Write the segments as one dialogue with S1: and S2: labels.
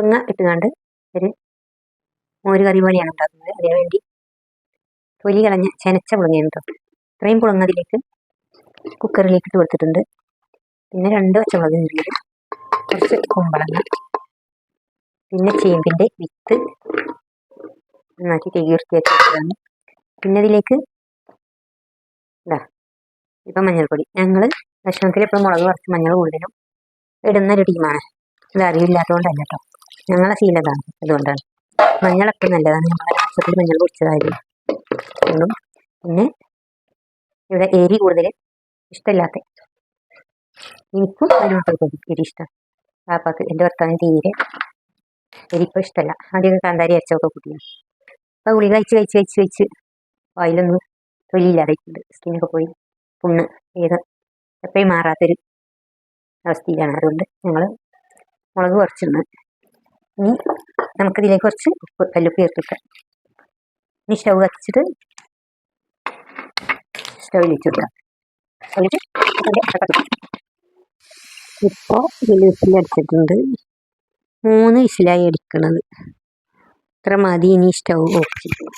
S1: പുളിങ്ങ ഇട്ടുകൊണ്ട് ഒരു മോര് കറി പോലെയാണ് ഉണ്ടാക്കുന്നത്. അതിനുവേണ്ടി തൊലി കളഞ്ഞ ചെനച്ച പുളങ്ങയാണ് കേട്ടോ ഇത്രയും പുളങ്ങ അതിലേക്ക് കുക്കറിലേക്ക് ഇട്ട് കൊടുത്തിട്ടുണ്ട്. പിന്നെ രണ്ട് പച്ചമുളക് കീറിയത്. കുറച്ച് കുമ്പളങ്ങ. പിന്നെ ചേമ്പിന്റെ വിത്ത് നന്നാക്കി കഴുകി വെച്ചതാണ്. പിന്നെ അതിലേക്ക് ഇതാ ഇപ്പം മഞ്ഞൾപ്പൊടി. ഞങ്ങൾ ഭക്ഷണത്തിൽ എപ്പോഴും മുളക് കുറച്ച് മഞ്ഞൾ കൂടുതലും ഇടുന്ന ഒരു ടീമാണ്. ഇത് അറിയില്ലാത്തതുകൊണ്ടല്ല കേട്ടോ. ഞങ്ങളെ ശീലതാണ് അതുകൊണ്ടാണ്. മഞ്ഞളൊക്കെ നല്ലതാണ്. ഞങ്ങളുടെ രാഷ്ട്രത്തിൽ മഞ്ഞൾ കുടിച്ചതായിരുന്നു പിന്നെ ഇവിടെ എരി കൂടുതൽ ഇഷ്ടമില്ലാത്ത എനിക്കും അതിനോട്ടൊക്കെ എരി ഇഷ്ടം. പാപ്പാക്ക് എന്റെ ഭർത്താവിന് തീരെ എരിപ്പം ഇഷ്ടമല്ല. ആദ്യമൊക്കെ കാന്താരി അരച്ചൊക്കെ കൂട്ടിയാണ് അപ്പോൾ ഗുളിക കഴിച്ച് കഴിച്ച് കഴിച്ച് കഴിച്ച് വായിലൊന്നും തൊലിയില്ലാതായിട്ടുണ്ട്. സ്കിന്നൊക്കെ പോയി പുണ്ണ് ഏത് എപ്പോഴും മാറാത്തൊരു അവസ്ഥയിലാണ്. അതുകൊണ്ട് ഞങ്ങൾ മുളക് കുറച്ചിടുന്നു ഇനി നമുക്കിതിലേക്ക് കുറച്ച് ഉപ്പ് കല്ലുപ്പ് ചേർത്തിട്ട് ഇനി സ്റ്റൗ കത്തിച്ചിട്ട് സ്റ്റൗവിൽ വെച്ചിട്ടാം എന്നിട്ട് ഇപ്പോൾ ഇതിൽ വിസിലടിച്ചിട്ടുണ്ട് മൂന്ന് വിസിലായി അടിക്കണത് ഇത്ര മതി ഇനി സ്റ്റൗ ഓഫ് ചെയ്യും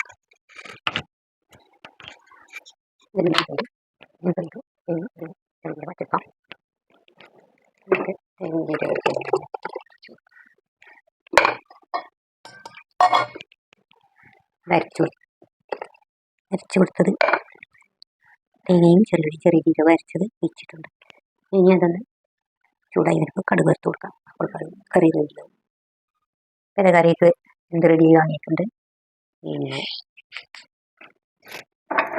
S1: പച്ചക്കാം അരച്ചു വരച്ചു കൊടുത്തത് തേങ്ങയും ചെറിയ ചെറിയ രീതിയിൽ വരച്ചത് വെച്ചിട്ടുണ്ട്. ഇനി അതൊന്ന് ചൂടായി വരുമ്പോൾ കടുക് വറുത്ത് കൊടുക്കാം. അപ്പോൾ കറി റെഡിയാവും പിന്നെ കറിയൊക്കെ എന്ത് റെഡി വാങ്ങിയിട്ടുണ്ട്. പിന്നെ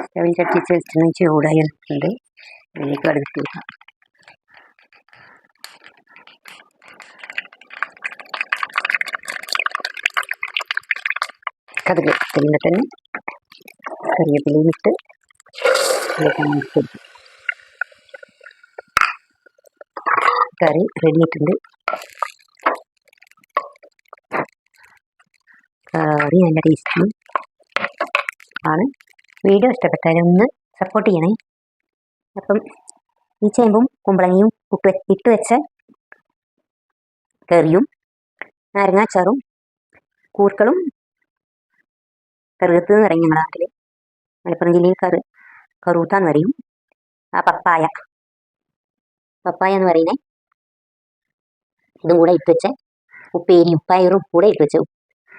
S1: സ്റ്റവിൽ ചട്ടിച്ച് വെച്ചിട്ട് ചൂടായി വന്നിട്ടുണ്ട്. ഇനി കടുക് കൊടുക്കാം. ഇതിന്റെ തന്നെ കറിവേപ്പിലയും ഇട്ട് കറി റെഡി ആയിട്ടുണ്ട്. കറി നല്ല ടേസ്റ്റ് ആണ്. വീഡിയോ ഇഷ്ടപ്പെട്ടാൽ ഒന്ന് സപ്പോർട്ട് ചെയ്യണേ. അപ്പം ഈ ചേമ്പും കുമ്പളങ്ങയും ഉപ്പ് ഇട്ട് വെച്ച കറിയും നാരങ്ങാച്ചാറും കൂർക്കളും കറുകത്ത് എന്ന് പറയും ഞങ്ങളുടെ നാട്ടിൽ മലപ്പുറം ജില്ലയിൽ കറു കറൂത്ത എന്ന് പറയും. ആ പപ്പായ. പപ്പായ എന്ന് പറയുന്നത് ഇതും കൂടെ ഇട്ട് വെച്ച ഉപ്പേരിയും പയറും കൂടെ ഇട്ട് വെച്ചു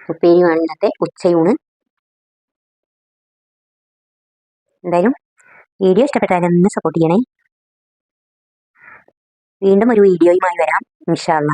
S1: ഉപ്പേരിയുമാണ് ഇന്നത്തെ ഉച്ചയൂണ്. എന്തായാലും വീഡിയോ ഇഷ്ടപ്പെട്ടാലും ഒന്ന് സപ്പോർട്ട് ചെയ്യണേ. വീണ്ടും ഒരു വീഡിയോയുമായി വരാം. ഇൻഷാല്ല